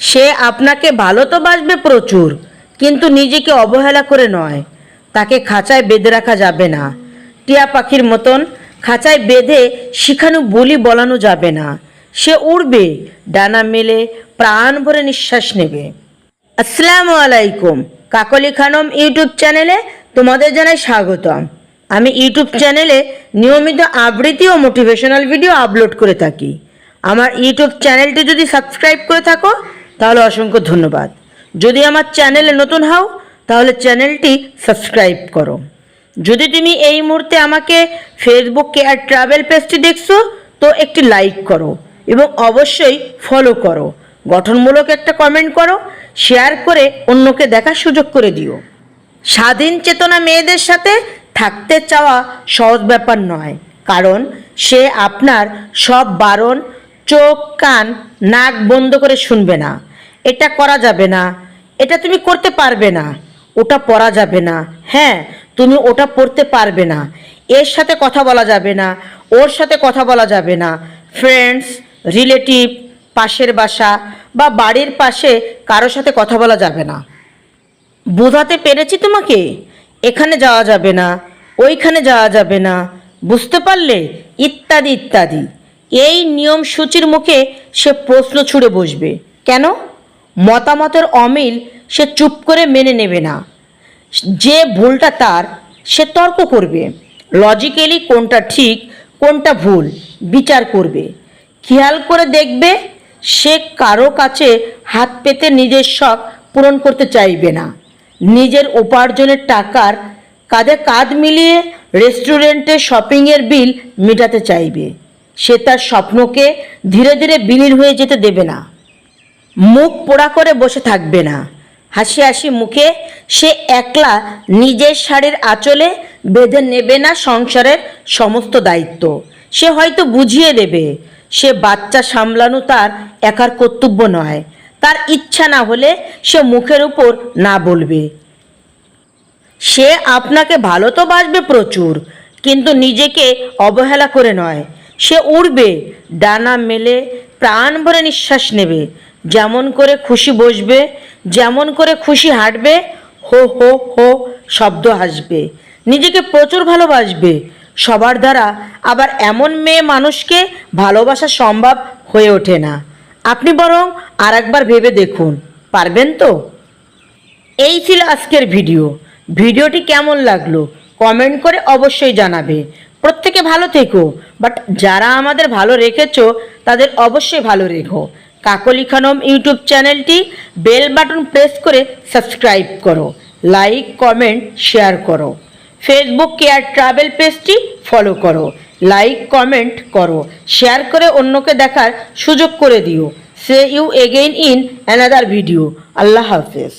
সে আপনাকে ভালো তো বাসবে প্রচুর, কিন্তু নিজেকে অবহেলা করে নয়। তাকে খাঁচায় বেঁধে রাখা যাবে না। টিয়া পাখির মতন খাঁচায় বেঁধে শিখানো বলি বলানো যাবে না। সে উড়বে, ডানা মেলে প্রাণ ভরে নিঃশ্বাস নেবে। আসসালামু আলাইকুম। কাকলি খানম ইউটিউব চ্যানেলে তোমাদের জানাই স্বাগতম। আমি ইউটিউব চ্যানেলে নিয়মিত আবৃত্তি ও মোটিভেশনাল ভিডিও আপলোড করে থাকি। আমার ইউটিউব চ্যানেলটি যদি সাবস্ক্রাইব করে থাকো তাহলে অসংখ্য ধন্যবাদ। যদি আমার চ্যানেলে নতুন হও, তাহলে চ্যানেলটি সাবস্ক্রাইব করো। যদি তুমি এই মুহূর্তে আমাকে ফেসবুকে আর ট্রাভেল পেজটি দেখছ, তো একটি লাইক করো এবং অবশ্যই ফলো করো। গঠনমূলক একটা কমেন্ট করো, শেয়ার করে অন্যকে দেখার সুযোগ করে দিও। স্বাধীন চেতনা মেয়েদের সাথে থাকতে চাওয়া সহজ ব্যাপার নয়, কারণ সে আপনার সব বারণ, চোখ, কান, নাক বন্ধ করে শুনবে না। এটা করা যাবে না, এটা তুমি করতে পারবে না, ওটা পরা যাবে না। হ্যাঁ তুমি ওটা পড়তে পারবে না। এর সাথে কথা বলা যাবে না, ওর সাথে কথা বলা যাবে না। ফ্রেন্ডস রিলেটিভ পাশের বাসা বা বাড়ির পাশে কারোর সাথে কথা বলা যাবে না। বোঝাতে পেরেছি তোমাকে? এখানে যাওয়া যাবে না, ওইখানে যাওয়া যাবে না। বুঝতে পারলে? ইত্যাদি ইত্যাদি। এই নিয়ম সূচির মুখে সে প্রশ্ন ছুড়ে বসবে। কেন? মতামতের অমিল সে চুপ করে মেনে নেবে না। যে ভুলটা তার, সে তর্ক করবে। লজিক্যালি কোনটা ঠিক, কোনটা ভুল, বিচার করবে। খেয়াল করে দেখবে, সে কারও কাছে হাত পেতে নিজের শখ পূরণ করতে চাইবে না। নিজের উপার্জনের টাকার কাঁধে কাঁধ মিলিয়ে রেস্টুরেন্টে শপিংয়ের বিল মেটাতে চাইবে। সে তার স্বপ্নকে ধীরে ধীরে বিলীন হয়ে যেতে দেবে না। মুখ পোড়া করে বসে থাকবে না। হাসি হাসি মুখে সে একলা নিজের শাড়ির আঁচলে বেঁধে নেবে না সংসারের সমস্ত দায়িত্ব। সে হয়তো বুঝিয়ে দেবে, সে বাচ্চা সামলানো তার একার কর্তব্য নয়। তার ইচ্ছা না হলে সে মুখের উপর না বলবে। সে আপনাকে ভালো তো বাসবে প্রচুর, কিন্তু নিজেকে অবহেলা করে নয়। সে উড়বে, ডানা মেলে প্রাণ ভরে নিঃশ্বাস নেবে। যেমন করে খুশি বসবে, যেমন করে খুশি হাঁটবে, হো হো হো শব্দ হাসবে। নিজেকে প্রচুর ভালোবাসবে। সবার দ্বারা আবার এমন মেয়ে মানুষকে ভালোবাসা সম্ভব হয়ে ওঠে না। আপনি বরং আর একবার ভেবে দেখুন, পারবেন তো? এই ছিল আজকের ভিডিও। ভিডিওটি কেমন লাগল, কমেন্ট করে অবশ্যই জানাবে। প্রত্যেকে ভালো থেকো, বাট যারা আমাদের ভালো রেখেছো, তাদের অবশ্যই ভালো রেখো। কাকলি খানম ইউটিউব চ্যানেলটি বেল বাটন প্রেস করে সাবস্ক্রাইব করো, লাইক, কমেন্ট, শেয়ার করো। ফেসবুক কেয়ার ট্রাভেল পেজটি ফলো করো, লাইক, কমেন্ট করো, শেয়ার করে অন্যকে দেখার সুযোগ করে দিও। See you again in another video আল্লাহ হাফেজ।